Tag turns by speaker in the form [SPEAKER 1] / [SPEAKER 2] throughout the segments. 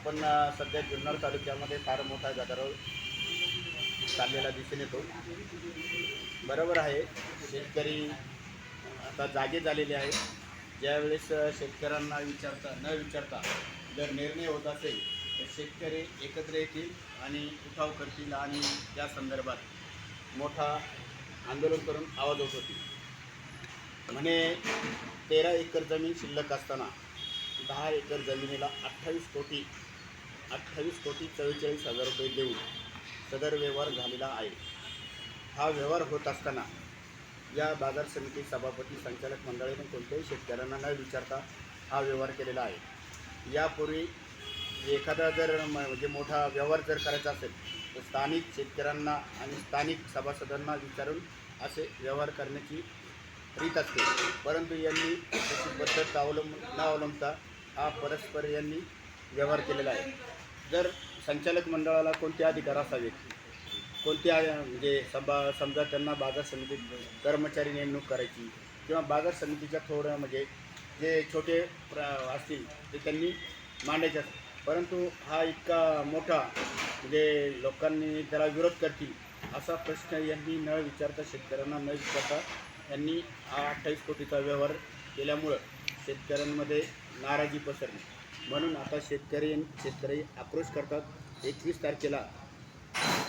[SPEAKER 1] आपण सध्या जुन्नर तालुक्यामध्ये फार मोठा गदारोळ चाललेला दिसून येतो. बरोबर आहे शेतकरी आता जागे झालेले आहेत. ज्यावेळेस शेतकऱ्यांना विचारता न विचारता जर निर्णय होत असेल तर शेतकरी एकत्र येतील आणि उठाव करतील आणि त्या संदर्भात मोठा आंदोलन करून आवाज उठवतील. म्हणे तेरा एकर जमीन शिल्लक असताना दहा एकर जमिनीला अठ्ठावीस कोटी अठ्ठावीस कोटी चव्वेचाळीस हजार रुपये देऊन सदर व्यवहार झालेला आहे. हा व्यवहार होत असताना या बाजार समिती सभापती संचालक मंडळाने कोणत्याही शेतकऱ्यांना न विचारता हा व्यवहार केलेला आहे. यापूर्वी एखादा जर म- म्हणजे मोठा व्यवहार जर करायचा असेल तर स्थानिक शेतकऱ्यांना आणि स्थानिक सभासदांना विचारून असे व्यवहार करण्याची रीत असते. परंतु यांनी त्याची पद्धत अवलंब न अवलंबता हा परस्पर यांनी व्यवहार केलेला आहे. जर संचालक मंडळाला कोणते अधिकार असावेत? कोणत्या म्हणजे सभा समजा त्यांना बाजार समितीत कर्मचारी नेमणूक करायची किंवा बाजार समितीच्या थोडं म्हणजे जे छोटे प्र असतील ते त्यांनी मांडायचे परंतु हा इतका मोठा म्हणजे लोकांनी त्याला विरोध करतील असा प्रश्न यांनी न विचारता शेतकऱ्यांना न विचारता यांनी हा अठ्ठावीस कोटीचा व्यवहार केल्यामुळं शेतकऱ्यांमध्ये नाराजी पसरली. म्हणून आता शेतकरी शेतकरी आक्रोश करतात. एकवीस तारखेला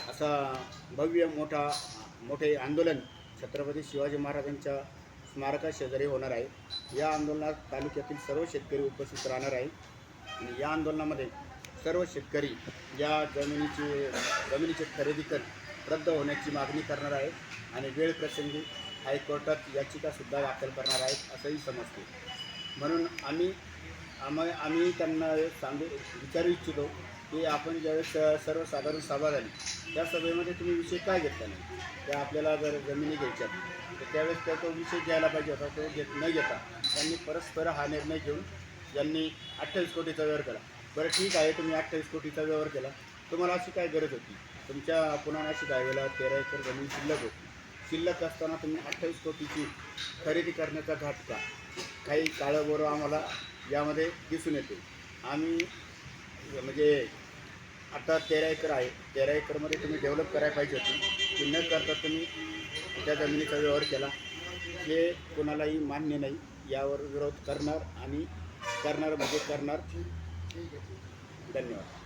[SPEAKER 1] असा भव्य मोठा मोठे आंदोलन छत्रपती शिवाजी महाराजांच्या स्मारका शेजारी होणार आहे. या आंदोलनात तालुक्यातील सर्व शेतकरी उपस्थित राहणार आहे. आणि या आंदोलनामध्ये सर्व शेतकरी या जमिनीची जमिनीचे खरेदी कर रद्द होण्याची मागणी करणार आहे आणि वेळ प्रसंगी हायकोर्टात याचिकासुद्धा दाखल करणार आहेत असंही समजते. म्हणून आम्ही आम आम्ही त्यांना सांगू विचारू इच्छितो की आपण ज्यावेळेस सर्वसाधारण सभा झाली त्या सभेमध्ये तुम्ही विषय काय घेतला नाही? त्या आपल्याला जर जमिनी घ्यायच्या तर त्यावेळेस त्या तो विषय घ्यायला पाहिजे होता तो घेत न घेता त्यांनी परस्पर हा निर्णय घेऊन यांनी अठ्ठावीस कोटीचा व्यवहार केला. बरं ठीक आहे तुम्ही अठ्ठावीस कोटीचा व्यवहार केला. तुम्हाला अशी काय गरज होती? तुमच्या पुन्हा अशी वेळेला तेरा एकर जमीन शिल्लक होती. शिल्लक असताना तुम्ही अठ्ठावीस कोटीची खरेदी करण्याचा घाट का? काही काळं बरोबर आम्हाला यामध्ये दिसून येते. आम्ही म्हणजे आता तेरा एकर आहे. तेरा एकरमध्ये तुम्ही डेव्हलप करायला पाहिजे होती. ती न करता तुम्ही त्या जमिनीचा व्यवहार केला. हे कोणालाही मान्य नाही. यावर विरोध करणार आणि करणार म्हणजे करणार. धन्यवाद.